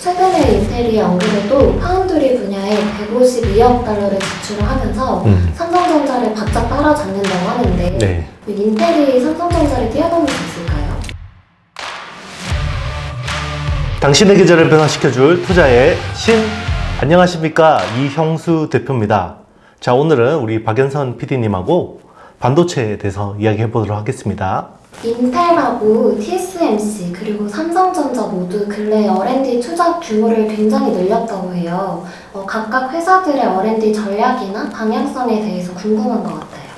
최근에 인텔이 안 그래도 파운드리 분야에 152억 달러를 지출을 하면서 음. 삼성전자를 바짝 따라잡는다고 하는데 네. 인텔이 삼성전자를 뛰어넘을 수 있을까요? 당신의 계절을 변화시켜줄 투자의 신 안녕하십니까 이형수 대표입니다. 자 오늘은 우리 박연선 PD님하고 반도체에 대해서 이야기해 보도록 하겠습니다. 인텔하고 TSMC 그리고 삼성전자 모두 근래 R&D 투자 규모를 굉장히 늘렸다고 해요. 어, 각각 회사들의 R&D 전략이나 방향성에 대해서 궁금한 것 같아요.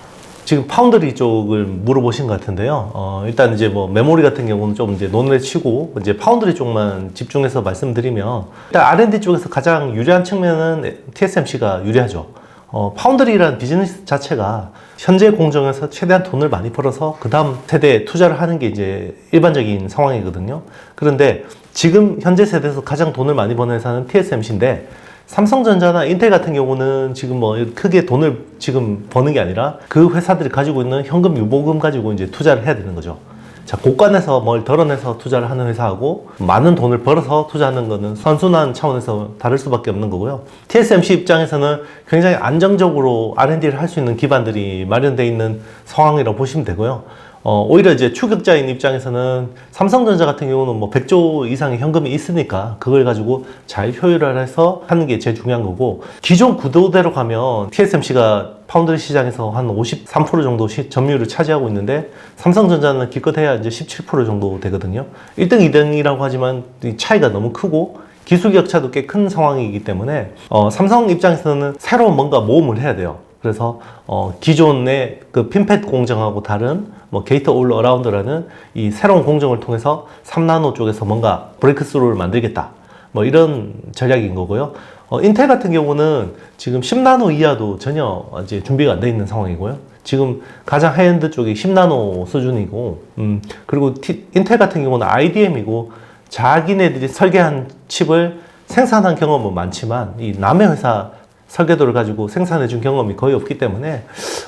지금 파운드리 쪽을 물어보신 것 같은데요. 어, 일단 이제 뭐 메모리 같은 경우는 좀 이제 논을 치고 이제 파운드리 쪽만 집중해서 말씀드리면 일단 R&D 쪽에서 가장 유리한 측면은 TSMC가 유리하죠. 어, 파운드리라는 비즈니스 자체가 현재 공정에서 최대한 돈을 많이 벌어서 그 다음 세대에 투자를 하는 게 이제 일반적인 상황이거든요. 그런데 지금 현재 세대에서 가장 돈을 많이 버는 회사는 TSMC인데 삼성전자나 인텔 같은 경우는 지금 뭐 크게 돈을 지금 버는 게 아니라 그 회사들이 가지고 있는 현금 유보금 가지고 이제 투자를 해야 되는 거죠. 자, 고관에서 뭘 덜어내서 투자를 하는 회사하고 많은 돈을 벌어서 투자하는 거는 선순환 차원에서 다를 수밖에 없는 거고요. TSMC 입장에서는 굉장히 안정적으로 R&D를 할 수 있는 기반들이 마련되어 있는 상황이라고 보시면 되고요. 어, 오히려 이제 추격자인 입장에서는 삼성전자 같은 경우는 뭐 100조 이상의 현금이 있으니까 그걸 가지고 잘 효율화해서 하는 게 제일 중요한 거고 기존 구도대로 가면 TSMC가 파운드리 시장에서 한 53% 정도 시- 점유율을 차지하고 있는데 삼성전자는 기껏해야 이제 17% 정도 되거든요. 1등, 2등이라고 하지만 이 차이가 너무 크고 기술 격차도 꽤 큰 상황이기 때문에 어, 삼성 입장에서는 새로운 뭔가 모험을 해야 돼요. 그래서 어, 기존의 그 핀팻 공정하고 다른 뭐 게이터 올 어라운드라는 이 새로운 공정을 통해서 3나노 쪽에서 뭔가 브레이크스루를 만들겠다. 뭐 이런 전략인 거고요. 어, 인텔 같은 경우는 지금 10나노 이하도 전혀 이제 준비가 안 돼 있는 상황이고요. 지금 가장 하이엔드 쪽이 10나노 수준이고, 음, 그리고 티- 인텔 같은 경우는 IDM이고, 자기네들이 설계한 칩을 생산한 경험은 많지만, 이 남의 회사 설계도를 가지고 생산해 준 경험이 거의 없기 때문에,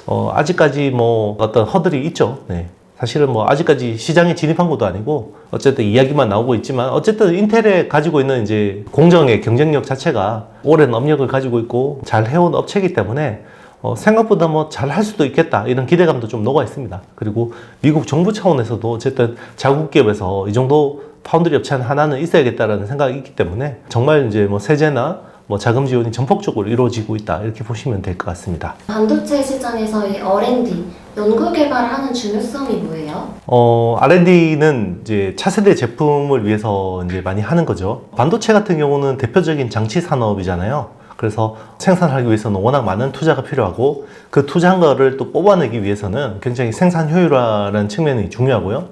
어, 아직까지 뭐 어떤 허들이 있죠. 네. 사실은 뭐 아직까지 시장에 진입한 것도 아니고 어쨌든 이야기만 나오고 있지만 어쨌든 인텔에 가지고 있는 이제 공정의 경쟁력 자체가 오랜 업력을 가지고 있고 잘 해온 업체이기 때문에 어, 생각보다 뭐 잘 할 수도 있겠다 이런 기대감도 좀 녹아 있습니다. 그리고 미국 정부 차원에서도 어쨌든 자국 기업에서 이 정도 파운드리 업체 하나는 있어야겠다라는 생각이 있기 때문에 정말 이제 뭐 세제나 뭐 자금 지원이 전폭적으로 이루어지고 있다 이렇게 보시면 될 것 같습니다. 반도체 시장에서 이 R&D, 연구 개발을 하는 중요성이 뭐예요? 어, R&D는 이제 차세대 제품을 위해서 이제 많이 하는 거죠. 반도체 같은 경우는 대표적인 장치 산업이잖아요. 그래서 생산하기 위해서는 워낙 많은 투자가 필요하고 그 투자한 거를 또 뽑아내기 위해서는 굉장히 생산 효율화라는 측면이 중요하고요.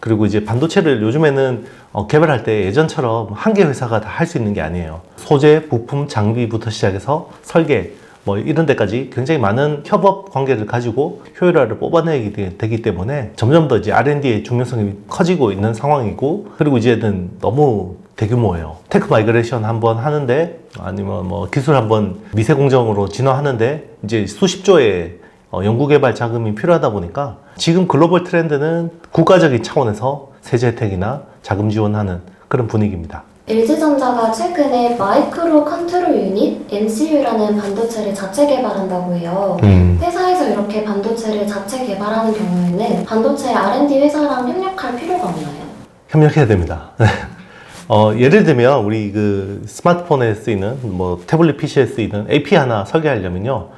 그리고 이제 반도체를 요즘에는 어, 개발할 때 예전처럼 한 개 회사가 다 할 수 있는 게 아니에요. 소재, 부품, 장비부터 시작해서 설계, 뭐 이런 데까지 굉장히 많은 협업 관계를 가지고 효율화를 뽑아내게 되- 되기 때문에 점점 더 이제 R&D의 중요성이 커지고 있는 상황이고 그리고 이제는 너무 대규모예요. 테크 마이그레이션 한번 하는데 아니면 뭐 기술 한번 미세 공정으로 진화하는데 이제 수십조의 어, 연구개발 자금이 필요하다 보니까 지금 글로벌 트렌드는 국가적인 차원에서 세제 혜택이나 자금 지원하는 그런 분위기입니다. LG전자가 최근에 마이크로 컨트롤 유닛 MCU라는 반도체를 자체 개발한다고 해요. 음. 회사에서 이렇게 반도체를 자체 개발하는 경우에는 반도체 R&D 회사랑 협력할 필요가 없나요? 협력해야 됩니다. 어, 예를 들면 우리 그 스마트폰에 쓰이는 뭐 태블릿 PC에 쓰이는 AP 하나 설계하려면요.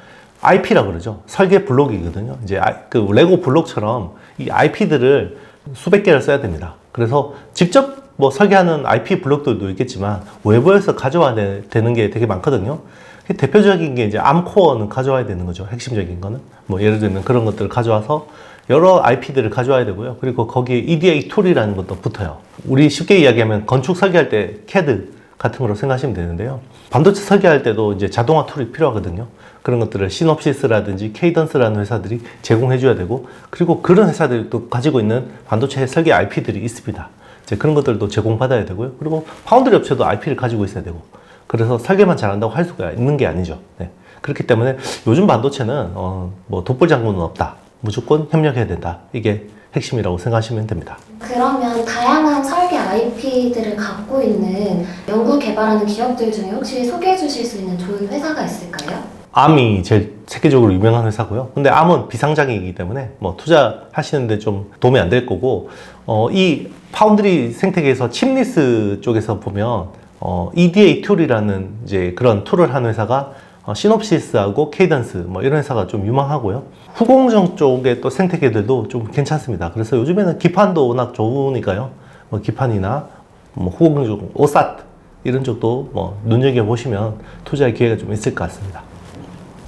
IP라 그러죠. 설계 블록이거든요. 이제 아- 그 레고 블록처럼 이 IP들을 수백 개를 써야 됩니다. 그래서 직접 뭐 설계하는 IP 블록들도 있겠지만 외부에서 가져와야 되- 되는 게 되게 많거든요. 그 대표적인 게 이제 암코어는 가져와야 되는 거죠. 핵심적인 거는. 뭐 예를 들면 그런 것들을 가져와서 여러 IP들을 가져와야 되고요. 그리고 거기에 EDA 툴이라는 것도 붙어요. 우리 쉽게 이야기하면 건축 설계할 때 CAD 같은 거로 생각하시면 되는데요. 반도체 설계할 때도 이제 자동화 툴이 필요하거든요. 그런 것들을 시놉시스라든지 케이던스라는 회사들이 제공해 줘야 되고 그리고 그런 회사들이 또 가지고 있는 반도체 설계 IP들이 있습니다. 이제 그런 것들도 제공받아야 되고요. 그리고 파운드리 업체도 IP를 가지고 있어야 되고 그래서 설계만 잘한다고 할 수가 있는 게 아니죠. 네. 그렇기 때문에 요즘 반도체는 어, 뭐 독불 장군은 없다. 무조건 협력해야 된다. 이게 핵심이라고 생각하시면 됩니다. 그러면 다양한 IP들을 갖고 있는 연구 개발하는 기업들 중에 혹시 소개해 주실 수 있는 좋은 회사가 있을까요? 암이 제일 세계적으로 유명한 회사고요. 근데 암은 비상장이기 때문에 뭐 투자하시는데 좀 도움이 안 될 거고, 어, 이 파운드리 생태계에서 칩리스 쪽에서 보면, 어, EDA 툴이라는 이제 그런 툴을 하는 회사가 어, 시놉시스하고 케이던스 뭐 이런 회사가 좀 유망하고요. 후공정 쪽의 또 생태계들도 좀 괜찮습니다. 그래서 요즘에는 기판도 워낙 좋으니까요. 뭐 기판이나 뭐 후공정, 오사트 이런 쪽도 뭐 눈여겨 보시면 투자의 기회가 좀 있을 것 같습니다.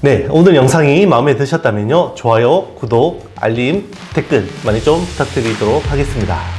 네, 오늘 영상이 마음에 드셨다면요. 좋아요, 구독, 알림, 댓글 많이 좀 부탁드리도록 하겠습니다.